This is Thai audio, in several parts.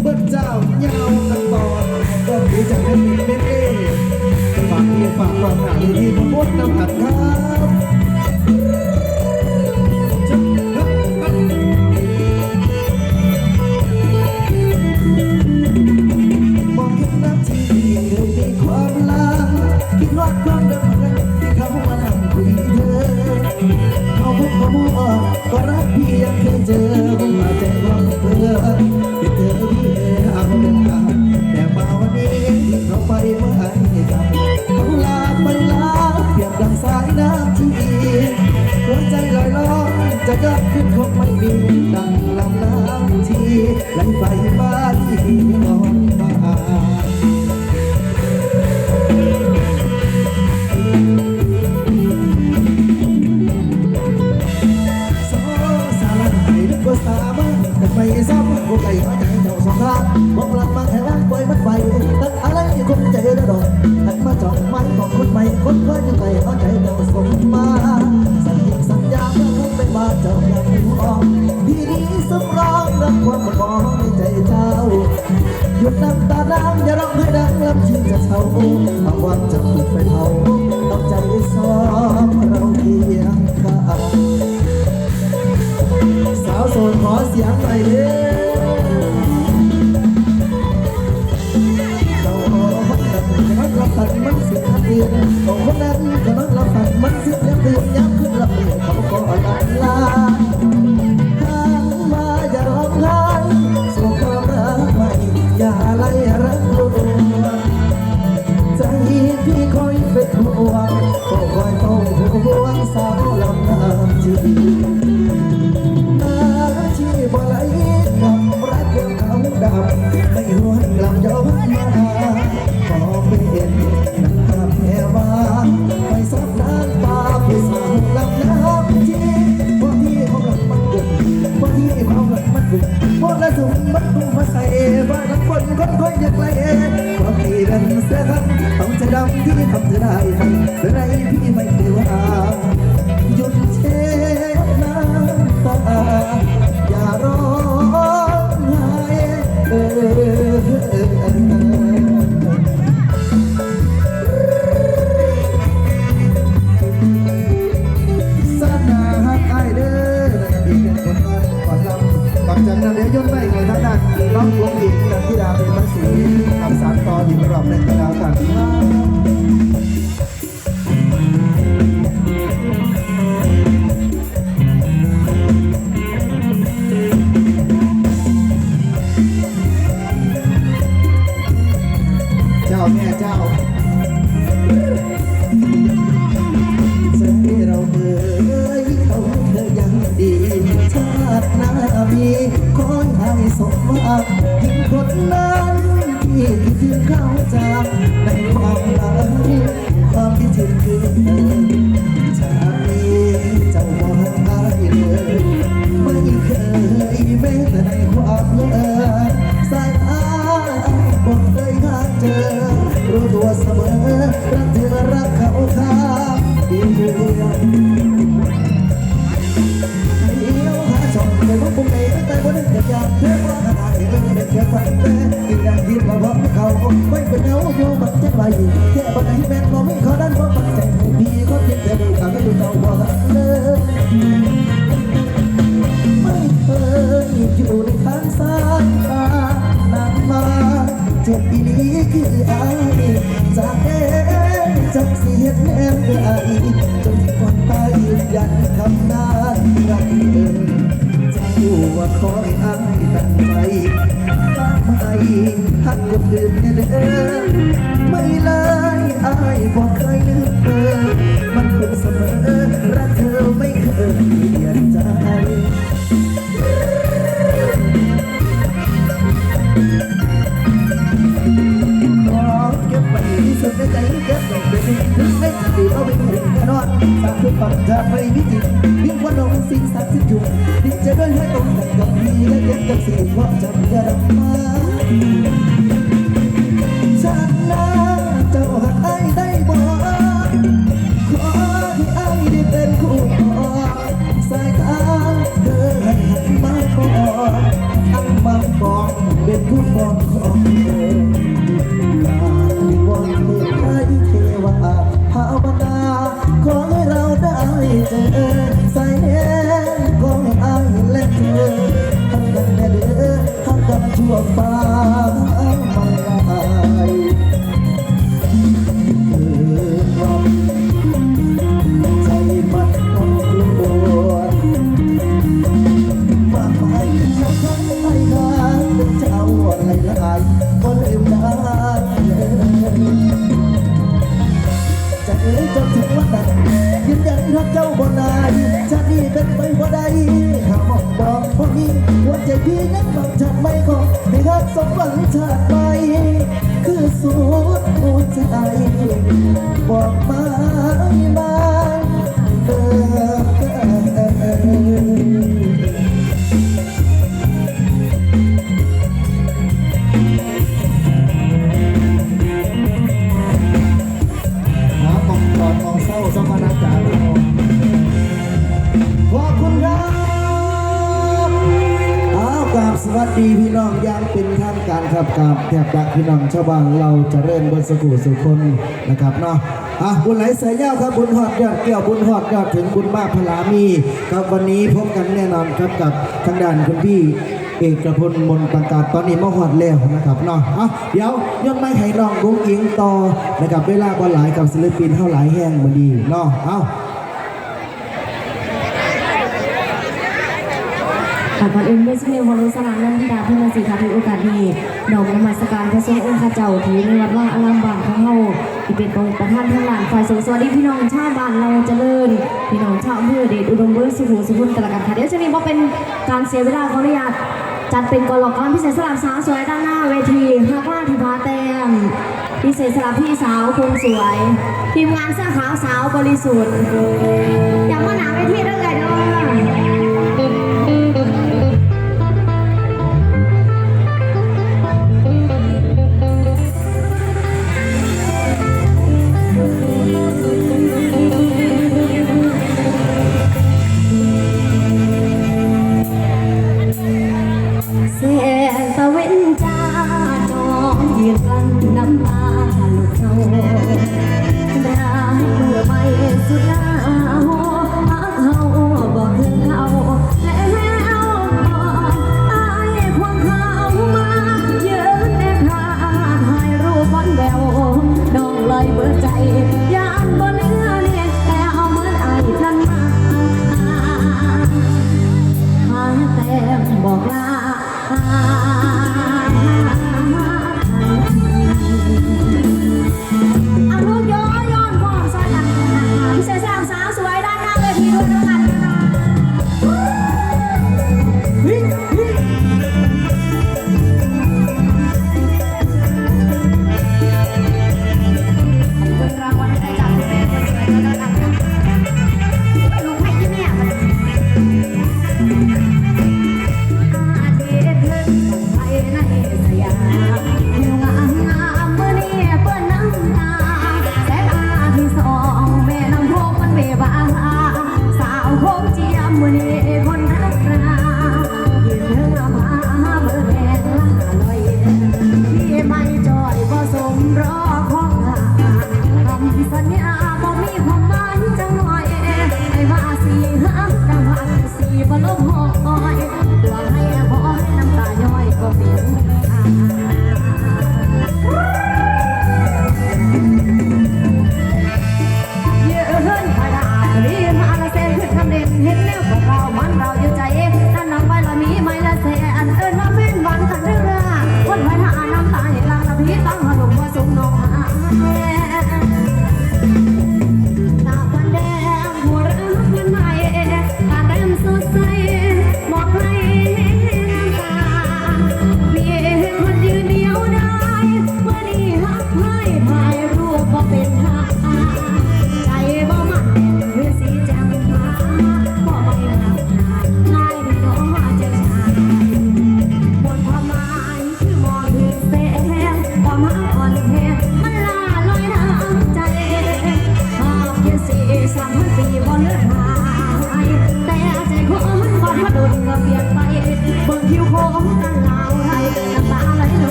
เบิ้ลเจ้าเงากันต่อก็ดีจะให้มีเม็ดเอ้ฝากพี่ฝากความหนาที่มาพูดน้ำหัดข้า จะกลับขึ้นคงไม่มีดังลำน้ำที่ไหลไปบ้านที่นอนมาสอสารันให้นึกว่าสามัญแต่ไม่ซ้ำคนไก่หัวใจเจ้าสองข้างมองหลังมาแค่ว่างปล่อยมันไปตัดอะไรอยู่คงใจระดอกหันมาจองไม้ของคนใหม่คนเคยยังไงหัวใจเจ้าสมมา มื่าเจ้าอย่างหูอ่อนพี่นี้สำรองรับความมันมองในใจเจ้าหยุดน้ำตาดังอย่าร้องให้ดังลำชิงจะเช่าหากวันจะถูกไปเผา จากนั้นเดี๋ยวยกไปไงทางด้านน้องลวงหญิงนันทิดาเป็นมัสีทำสารต่ออีกรอบในกระดาษกันค เสียแน่นไกลจนก่อนตายยืนยันคำนั้นรักเดิมจะอยู่ว่าคอยอายตั้งใจตั้งไม่หักคนอื่นเนี่ยเด้อไม่เลยอายบอกเคยลืมเธอมันคงเสมอรักเธอไม่เคยเปลี่ยนใจขอเก็บไว้ที่สุดในใจ สร้างทุกฝันจะไม่มีจริงยิ่งวัน้องสิ่งศักดิ์สิทธิ์อยู่ดินจะด้วยให้ตรงแต่กับพี่และเก็บกับสิ่งความจำอย่าดมา พี่นั้นบังจากไม่ขอไม่รักสมหวังชาติไป คือสุดหัวใจบอกมามาเออ ดีพี่น้องย่างเป็นทางการครับกราบแทบดักพี่น้องชาวบ้านเราจะเริ่มบนสกูสุคนนะครับเนาะอะบุญไหลสายยาวครับบุญหอดยอดเกี่ยวบุญหอดยอดถึงบุญมากพลามีครับวันนี้พบกันแน่นอนครับกับทางด้านคุณพี่เอกพลมนต์ประกาตอนนี้มาหอดแล้วนะครับเนาะเอาเดี๋ยวยังไม่ให้น้องกุ้งอิงต่อนะครับเวลาบอลหลายกับศิลปินเท่าหลายแห้งมันดีเนาะเอา ค่ะก่อนอื่นด้วยชื่อเนวรุสลามนันทิดาพุทธศิค่ะที่โอกาสนี้ดอกนมัสการพระทรงองค์ข้าเจ้าที่ในวัดว่าอารามบานของเฮาที่เป็นองค์ประธานทั้งหลานฝ่ายสงฆ์สวัสดีพี่น้องชาวบ้านเราเจริญพี่น้องชาวอำเภอเดชอุดมเบิร์สุขุมสุขุนกระกันค่ะเดี๋ยวจะมีว่าเป็นการเสียเวลาขออนุญาตจัดเป็นกอลอกรพิเศษสลับสาวสวยด้านหน้าเวทีฮักล่าธิพาแต้มพิเศษสลับพี่สาวคนสวย ทีมงานเสื้อขาวสาวบริสุทธิ์อย่ามาหนาเวทีเรื่องไงเด้อ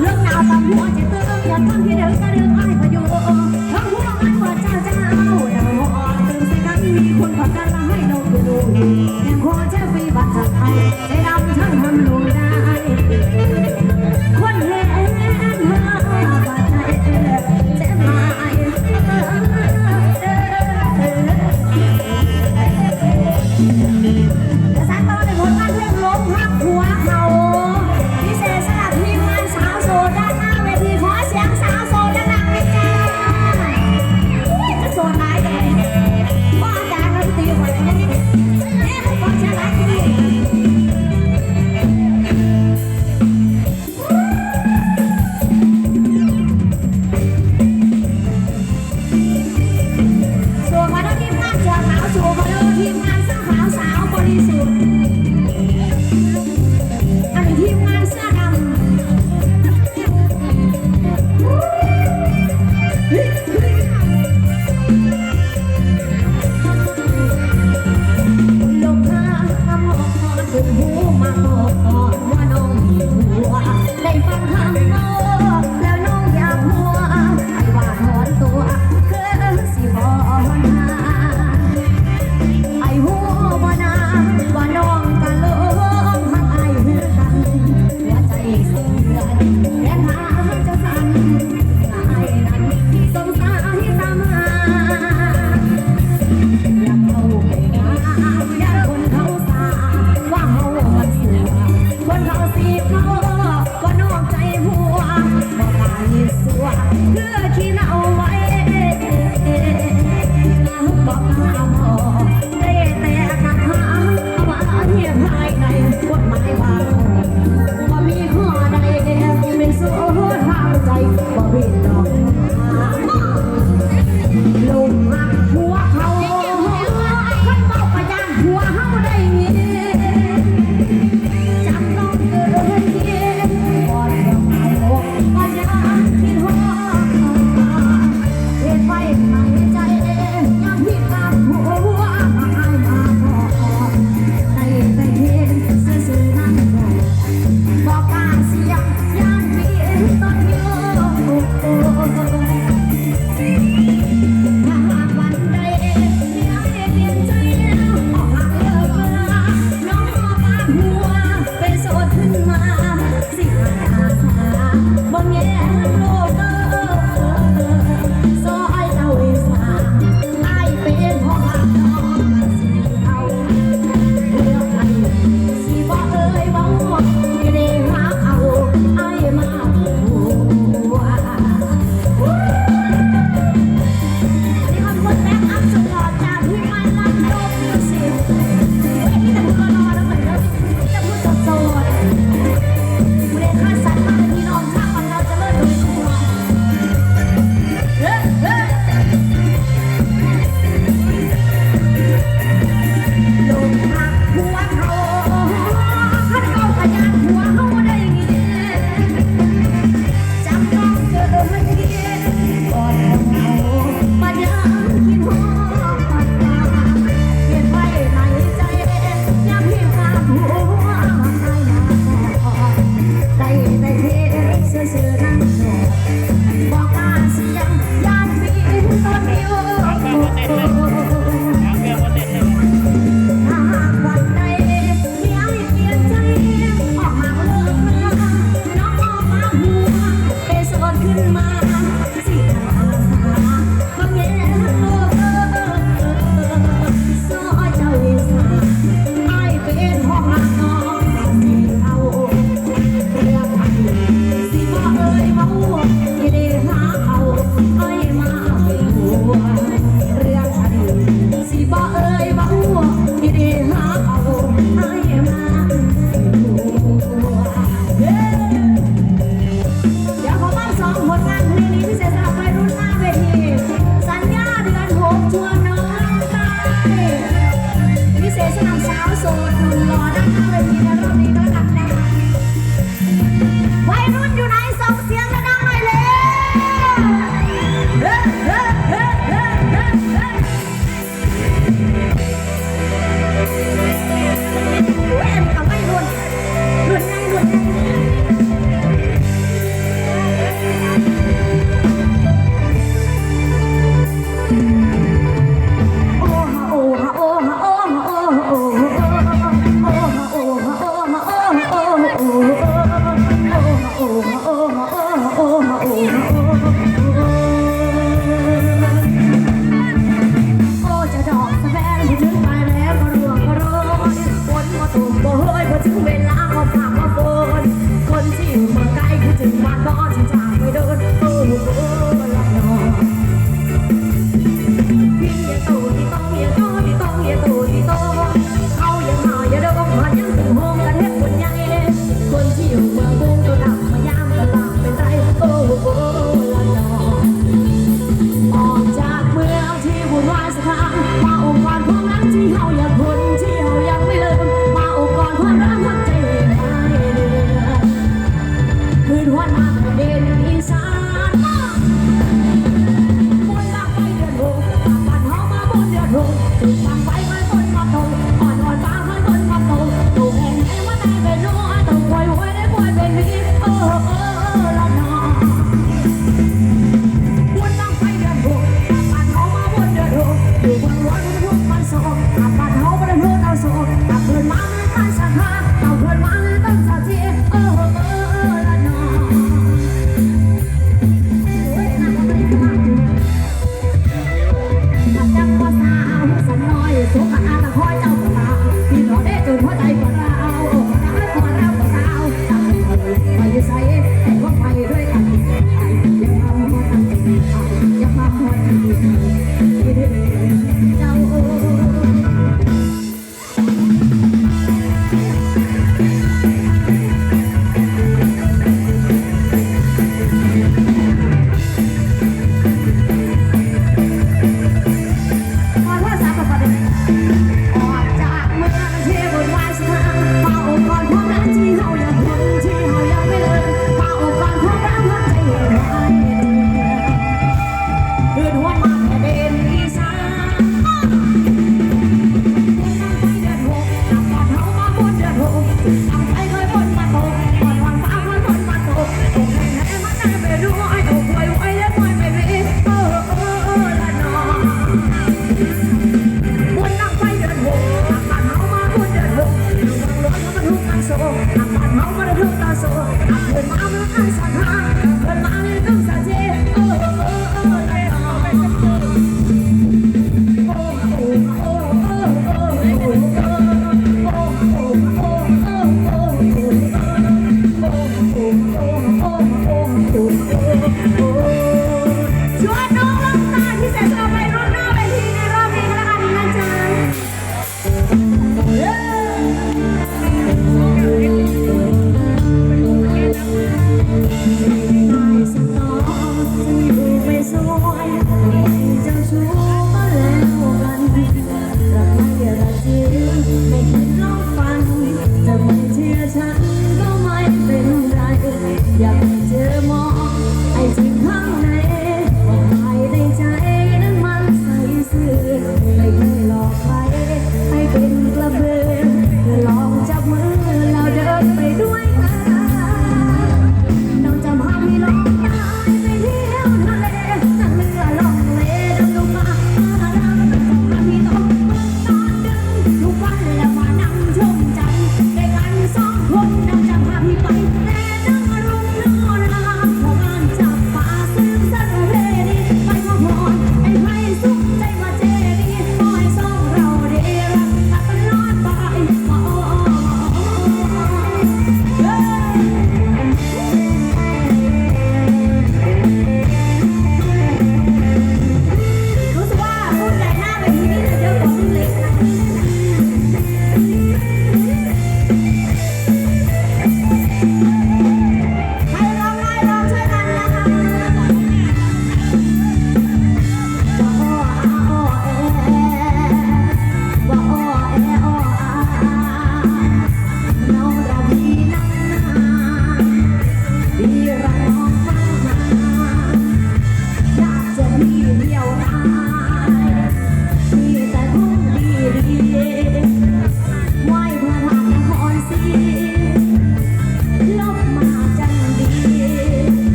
เรื่องราวบางผู้อาจจะเตือนต้องย้อนความเพียเดิยวกัน